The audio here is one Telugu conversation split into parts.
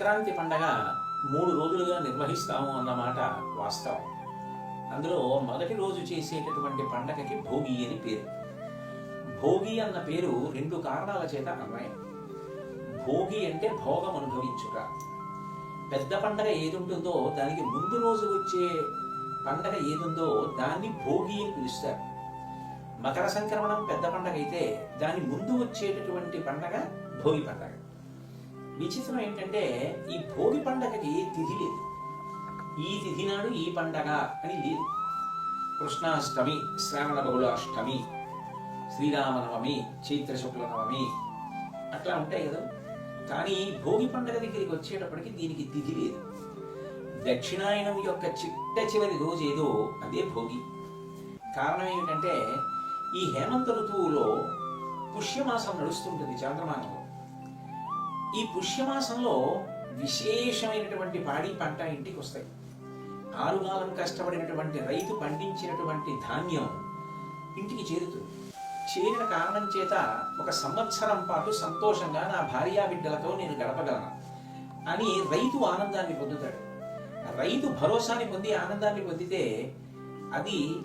సంక్రాంతి పండగ మూడు రోజులుగా నిర్వహిస్తాము అన్నమాట వాస్తవం. అందులో మొదటి రోజు చేసేటటువంటి పండగకి భోగి అని పేరు. భోగి అన్న పేరు రెండు కారణాల చేత అన్వయం. భోగి అంటే భోగం అనుభవించుట. పెద్ద పండగ ఏదుంటుందో దానికి ముందు రోజు వచ్చే పండగ ఏదుందో దాన్ని భోగి అని పిలుస్తారు. మకర సంక్రమణం పెద్ద పండగ అయితే దాని ముందు వచ్చేటటువంటి పండగ భోగి పండగ. విచిత్రం ఏంటంటే ఈ భోగి పండగకి తిథి లేదు. ఈ తిథి నాడు ఈ పండగ అని లేదు. కృష్ణాష్టమి శ్రావణ బహుళాష్టమి శ్రీరామనవమి చైత్ర శుక్ల నవమి అట్లా ఉంటాయి కదా. కానీ భోగి పండగ దగ్గరికి వచ్చేటప్పటికి దీనికి తిథి లేదు. దక్షిణాయనం యొక్క చిట్ట చివరి రోజు ఏదో అదే భోగి. కారణం ఏమిటంటే ఈ హేమంత ఋతువులో పుష్యమాసం నడుస్తుంటుంది చంద్రమాసంలో ఈ పుష్యమాసంలో విశేషమైనటువంటి పాడి పంట ఇంటికి వస్తాయి ఆరుగాలం కష్టపడినటువంటి రైతు పండించినటువంటి ధాన్యం ఇంటికి చేరుతుంది. చేరిన కారణం చేత ఒక సంవత్సరం పాటు సంతోషంగా నా భార్యా బిడ్డలతో నేను గడపగలను అని రైతు ఆనందాన్ని పొందుతాడు. రైతు భరోసాని పొంది ఆనందాన్ని పొందితే అది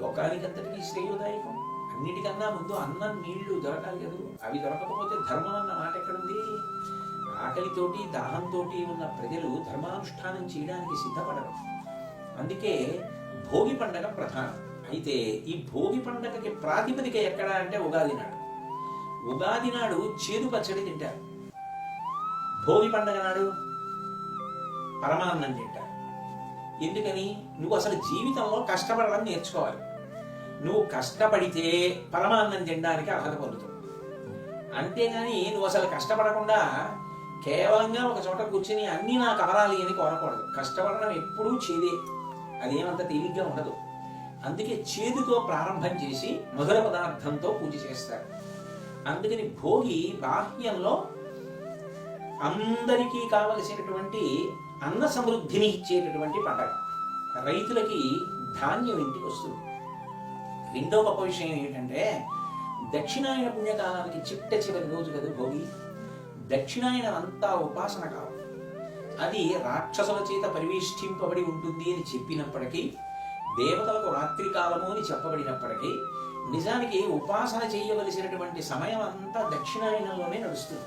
లోకానికంతటికీ శ్రేయోదాయకం. అన్నిటికన్నా ముందు అన్నం నీళ్ళు దొరకాలి కదా? అవి దొరకకపోతే ధర్మం అన్న మాట ఎక్కడుంది? ఆకలితోటి దాహంతో ఉన్న ప్రజలు ధర్మానుష్ఠానం చేయడానికి సిద్ధపడరు. అందుకే భోగి పండగ ప్రధానం. అయితే ఈ భోగి పండగకి ప్రాతిపదిక ఎక్కడ అంటే ఉగాది నాడు. ఉగాది నాడు చేదు పచ్చడి తింటారు. భోగి పండగ నాడు పరమాన్నం తింటారు. ఎందుకని? నువ్వు అసలు జీవితంలో కష్టపడడం నేర్చుకోవాలి. నువ్వు కష్టపడితే పరమాన్నం తినడానికి అర్హత పొందుతావు. అంతేగాని నువ్వు అసలు కష్టపడకుండా కేవలంగా ఒక చోట కూర్చుని అన్నీ నాకు అవరాలి అని కోరకూడదు. కష్టపడడం ఎప్పుడూ చేదే. అదేమంత తేలిగ్గా ఉండదు. అందుకే చేదుతో ప్రారంభం చేసి మధుర పదార్థంతో పూజ చేస్తారు. అందుకని భోగి బాహ్యంలో అందరికీ కావలసినటువంటి అన్న సమృద్ధిని ఇచ్చేటటువంటి పండగ రైతులకి ధాన్యం ఇంటికి వస్తుంది. రెండో గొప్ప విషయం ఏంటంటే దక్షిణాయన పుణ్యకాలానికి చిట్ట చివరి రోజు కదా భోగి. దక్షిణాయనం అంతా ఉపాసన కాలం అది రాక్షసుల చేత పరివేష్టింపబడి ఉంటుంది అని చెప్పినప్పటికీ దేవతలకు రాత్రి కాలము అని చెప్పబడినప్పటికీ నిజానికి ఉపాసన చేయవలసినటువంటి సమయం అంతా దక్షిణాయనంలోనే నడుస్తుంది.